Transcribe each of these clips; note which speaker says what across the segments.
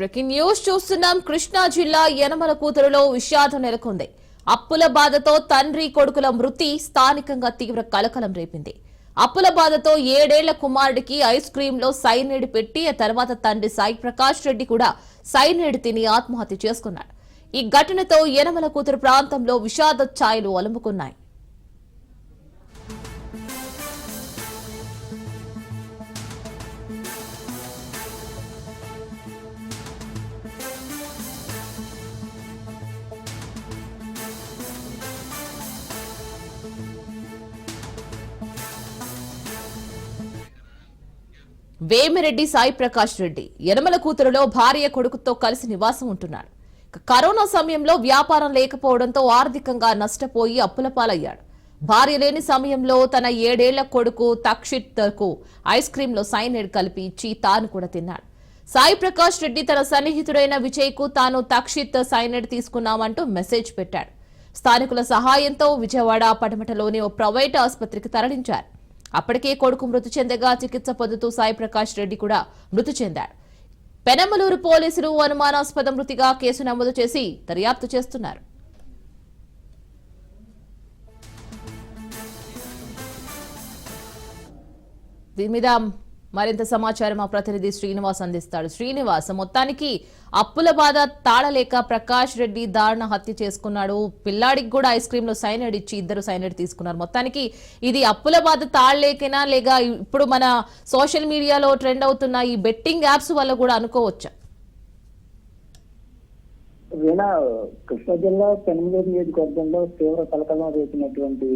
Speaker 1: Breaking news చూస్తున్నాం. కృష్ణా జిల్లా యనమల కూతురులో విషాదం నెలకొంది. అప్పుల బాధతో తండ్రి కొడుకుల మృతి స్థానికంగా తీవ్ర కలకలం రేపింది. అప్పుల బాధతో ఏడేళ్ళ కుమారుడికి ఐస్ క్రీమ్లో సైనైడ్ పెట్టి ఆ తర్వాత తండ్రి సాయి ప్రకాష్ రెడ్డి కూడా సైనైడ్ తిని ఆత్మహత్య చేసుకున్నాడు. ఈ ఘటనతో యనమల కూతురు ప్రాంతంలో విషాద ఛాయలు అలుముకున్నాయి. వేమిరెడ్డి సాయి ప్రకాష్ రెడ్డి యనమల కూతురులో భార్య కొడుకుతో కలిసి నివాసం ఉంటున్నాడు. కరోనా సమయంలో వ్యాపారం లేకపోవడంతో ఆర్థికంగా నష్టపోయి అప్పుల పాలయ్యాడు. భార్య లేని సమయంలో తన ఏడేళ్ళ కొడుకు తక్షిత్కు ఐస్ క్రీమ్లో సైనైడ్ కలిపి ఇచ్చి తాను కూడా తిన్నాడు. సాయి ప్రకాష్ రెడ్డి తన సన్నిహితుడైన విజయ్కు తాను తక్షిత్ సైనైడ్ తీసుకున్నామంటూ మెసేజ్ పెట్టాడు. స్థానికుల సహాయంతో విజయవాడ పటమటలోని ఓ ప్రైవేట్ ఆసుపత్రికి తరలించారు. అప్పటికే కొడుకు మృతి చెందగా చికిత్స పొందుతూ సాయి ప్రకాష్ రెడ్డి కూడా మృతి చెందాడు పెనమలూరు పోలీసులు అనుమానాస్పద మృతిగా కేసు నమోదు చేసి దర్యాప్తు చేస్తున్నారు. దీని మీద మరింత సమాచారం మా ప్రతినిధి శ్రీనివాస్ అందిస్తాడు. శ్రీనివాస్ మొత్తానికి అప్పుల బాధ తాళలేక ప్రకాష్ రెడ్డి దారుణ హత్య చేసుకున్నాడు. పిల్లాడికి కూడా ఐస్ క్రీమ్లో సైనైడ్ ఇచ్చి ఇద్దరు సైనైడ్ తీసుకున్నారు. మొత్తానికి ఇది అప్పుల బాధ తాళలేకనా లేక ఇప్పుడు మన సోషల్ మీడియాలో ట్రెండ్ అవుతున్న ఈ బెట్టింగ్ యాప్స్ వల్ల కూడా అనుకోవచ్చా?
Speaker 2: వీణ కృష్ణా జిల్లా పెనమలూరు నియోజకవర్గంలో తీవ్ర కలకలం రేపినటువంటి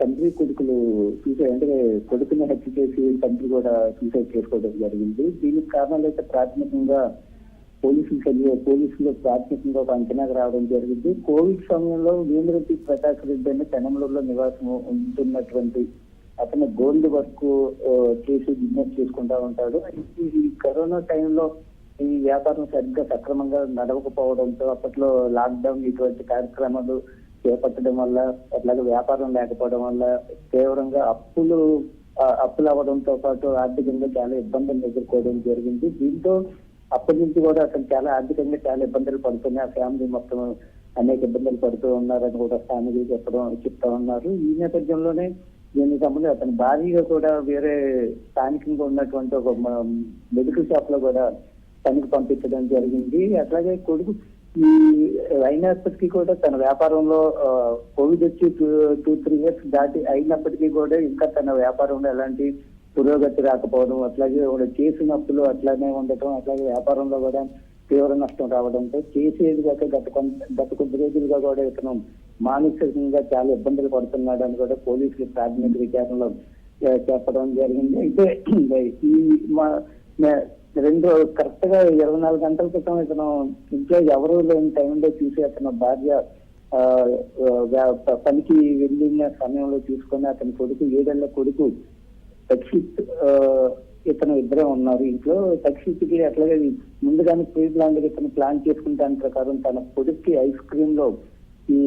Speaker 2: తండ్రి కొడుకులు సూసైడ్ అంటే కొడుకుని హత్య చేసి తండ్రి కూడా సూసైడ్ చేసుకోవడం జరిగింది. దీనికి కారణాలు అయితే ప్రాథమికంగా పోలీసులు చదివే పోలీసులు ప్రాథమికంగా ఒక అంచనాకు రావడం జరిగింది. కోవిడ్ సమయంలో వేమిరెడ్డి ప్రకాష్ రెడ్డి అని పెనమలూరులో నివాసం ఉంటున్నటువంటి అతను గోల్డ్ వర్క్ చేసి బిజినెస్ చేసుకుంటా ఉంటాడు. ఈ కరోనా టైంలో ఈ వ్యాపారం సరిగ్గా సక్రమంగా నడవకపోవడంతో అప్పట్లో లాక్డౌన్ ఇటువంటి కార్యక్రమాలు చేపట్టడం వల్ల అట్లాగే వ్యాపారం లేకపోవడం వల్ల తీవ్రంగా అప్పులు అప్పులు అవ్వడంతో పాటు ఆర్థికంగా చాలా ఇబ్బందులు ఎదుర్కోవడం జరిగింది. దీంతో అప్పటి నుంచి కూడా అతను చాలా ఆర్థికంగా చాలా ఇబ్బందులు పడుతున్నాయి. ఆ ఫ్యామిలీ మొత్తం అనేక ఇబ్బందులు పడుతూ ఉన్నారని కూడా స్థానికులు చెప్పడం చెప్తా ఉన్నారు. ఈ నేపథ్యంలోనే దీనికి సంబంధించి అతని భారీగా కూడా వేరే స్థానికంగా ఉన్నటువంటి ఒక మెడికల్ షాప్లో కూడా పనికి పంపించడం జరిగింది. అట్లాగే కొడుకు ఈ అయినప్పటికీ కూడా తన వ్యాపారంలో కోవిడ్ వచ్చి టూ టూ త్రీ ఇయర్స్ దాటి అయినప్పటికీ కూడా ఇంకా తన వ్యాపారంలో ఎలాంటి పురోగతి రాకపోవడం అట్లాగే చేసిన అప్పులు అట్లానే ఉండటం అట్లాగే వ్యాపారంలో కూడా తీవ్ర నష్టం రావడంతో చేసేది కాక గత కొంత గత కొద్ది రోజులుగా కూడా ఇతను మానసికంగా చాలా ఇబ్బందులు పడుతున్నాడు అని కూడా పోలీసులు ప్రాథమిక విచారణలో చెప్పడం జరిగింది. అయితే ఈ మా రెండు కరెక్ట్గా ఇరవై నాలుగు గంటల క్రితం ఇతను ఇంట్లో ఎవరు లేని టైంలో చూసి అతను భార్య ఆ, పనికి వెళ్ళిన సమయంలో తీసుకొని అతని కొడుకు ఏడేళ్ళ కొడుకు తక్షిత్ ఇతను ఇద్దరే ఉన్నారు. ఇంట్లో తక్షిత్కి అట్లాగే ముందుగానే ప్రీ ప్లాన్ ఇతను ప్లాన్ చేసుకున్న దాని ప్రకారం తన కొడుక్కి ఐస్ క్రీమ్లో ఈ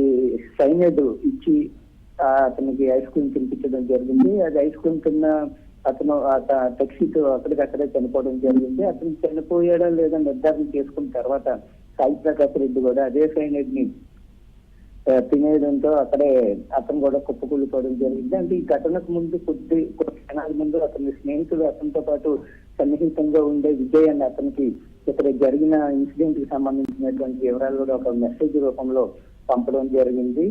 Speaker 2: సైనైడ్ ఇచ్చి అతనికి ఐస్ క్రీమ్ తినిపించడం జరిగింది. అది ఐస్ క్రీమ్ తిన్న అతను తక్షిత్ అక్కడికక్కడే చనిపోవడం జరిగింది. అతను చనిపోయాడా లేదా నిర్ధారణ చేసుకున్న తర్వాత సాయి ప్రకాష్ రెడ్డి కూడా అదే సైనైడ్ని తినేయడంతో అక్కడే అతను కూడా కుప్పకూలిపోవడం జరిగింది. అంటే ఈ ఘటనకు ముందు కొద్ది కొద్ది క్షణాల ముందు అతని స్నేహితుడు అతనితో పాటు సన్నిహితంగా ఉండే విజయ్ అని అతనికి ఇక్కడ జరిగిన ఇన్సిడెంట్కి సంబంధించినటువంటి వివరాలు కూడా ఒక మెసేజ్ రూపంలో పంపడం జరిగింది.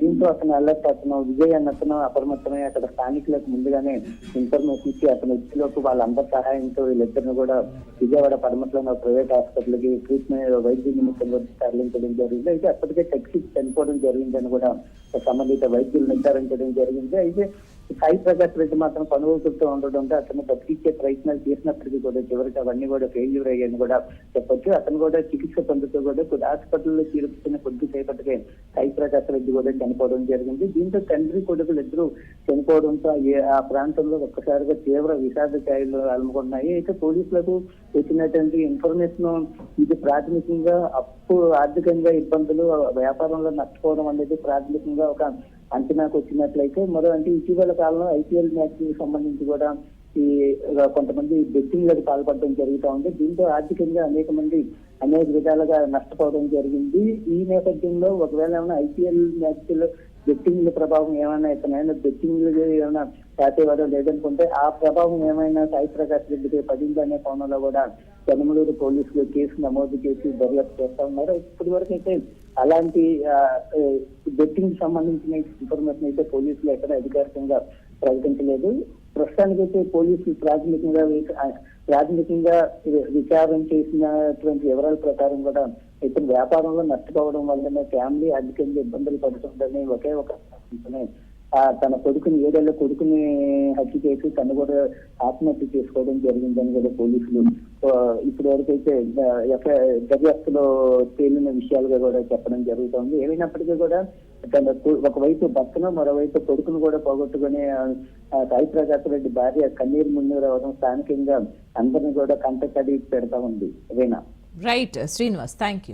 Speaker 2: దీంతో అతను అలర్ట్ అతను విజయ్ అన్న అతను అప్రమత్తమై అక్కడ స్థానికులకు ముందుగానే ఇన్ఫర్మేషన్ ఇచ్చి అతను వచ్చేలోపు వాళ్ళందరి సహాయంతో వీళ్ళిద్దరిని కూడా విజయవాడ పడమట్లోని ప్రైవేట్ హాస్పిటల్కి ట్రీట్మెంట్ వైద్య నిమిత్తం తరలించడం జరిగింది. అయితే అప్పటికే టెక్సీ చనిపోవడం జరిగిందని కూడా సంబంధిత వైద్యులు నిర్ధారించడం జరిగింది. అయితే సాయి ప్రకాష్ రెడ్డి మాత్రం పనుగుతూ ఉండడంతో అతను బతికిచ్చే ప్రయత్నాలు చేసినప్పటికీ కూడా చివరికి అవన్నీ కూడా ఫెయిల్యూర్ అయ్యాయని కూడా చెప్పొచ్చు. అతను కూడా చికిత్స పొందుతూ కూడా కొద్ది హాస్పిటల్లో చేరుకున్న కొద్దిసేపటికే సాయి ప్రకాష్ రెడ్డి కూడా చనిపోవడం జరిగింది. దీంతో తండ్రి కొడుకులు ఇద్దరు చనిపోవడంతో ఏ- ఆ ప్రాంతంలో ఒక్కసారిగా తీవ్ర విషాద ఛాయలు అలుముకున్నాయి. అయితే పోలీసులకు వచ్చినటువంటి ఇన్ఫర్మేషన్ ఇది ప్రాథమికంగా అప్పు ఆర్థికంగా ఇబ్బందులు వ్యాపారంలో నష్టపోవడం అనేది ప్రాథమికంగా ఒక అంచనాకు వచ్చినట్లయితే మరో అంటే ఇటీవల కాలంలో ఐపీఎల్ మ్యాచ్కి సంబంధించి కూడా ఈ కొంతమంది కొంతమంది బెట్టింగ్లకు పాల్పడడం జరుగుతూ ఉంది. దీంతో ఆర్థికంగా అనేక మంది అనేక విధాలుగా నష్టపోవడం జరిగింది. ఈ నేపథ్యంలో ఒకవేళ ఏమైనా ఐపీఎల్ మ్యాచ్లో బెట్టింగ్ ప్రభావం ఏమైనా ఇతనైనా బెట్టింగ్ ఏమైనా చేసేవారో లేదనుకుంటే ఆ ప్రభావం ఏమైనా సాయి ప్రకాష్ రెడ్డిపై పడిందనే కోణంలో కూడా పెనమలూరు పోలీసులు కేసు నమోదు చేసి దర్యాప్తు చేస్తా ఉన్నారు. ఇప్పటి వరకు అయితే అలాంటి బెట్టింగ్ సంబంధించిన ఇన్ఫర్మేషన్ అయితే పోలీసులు ఎక్కడ అధికారికంగా ప్రకటించలేదు. ప్రస్తుతానికైతే పోలీసులు ప్రాథమికంగా ప్రాథమికంగా విచారం విచారణ చేసినటువంటి వివరాల ప్రకారం కూడా ఇతను వ్యాపారంలో నష్టపోవడం వల్లనే ఫ్యామిలీ అధికంగా ఇబ్బందులు పడుతుందని ఒకే ఒక తన కొడుకుని ఏడేళ్ళ కొడుకుని హత్య చేసి తను కూడా ఆత్మహత్య చేసుకోవడం జరిగిందని కూడా పోలీసులు ఇప్పుడు వరకైతే దర్యాప్తులో తేలిన విషయాలుగా కూడా చెప్పడం జరుగుతుంది ఏమైనప్పటికీ కూడా తన ఒకవైపు భర్తను మరోవైపు కొడుకును కూడా పోగొట్టుకునే సాయి ప్రకాశ్ రెడ్డి భార్య కన్నీరు మున్నీరు రావడం స్థానికంగా అందరిని కూడా కంటకడి పెడతా ఉంది. రేనా
Speaker 1: రైట్ శ్రీనివాస్ థ్యాంక్ యూ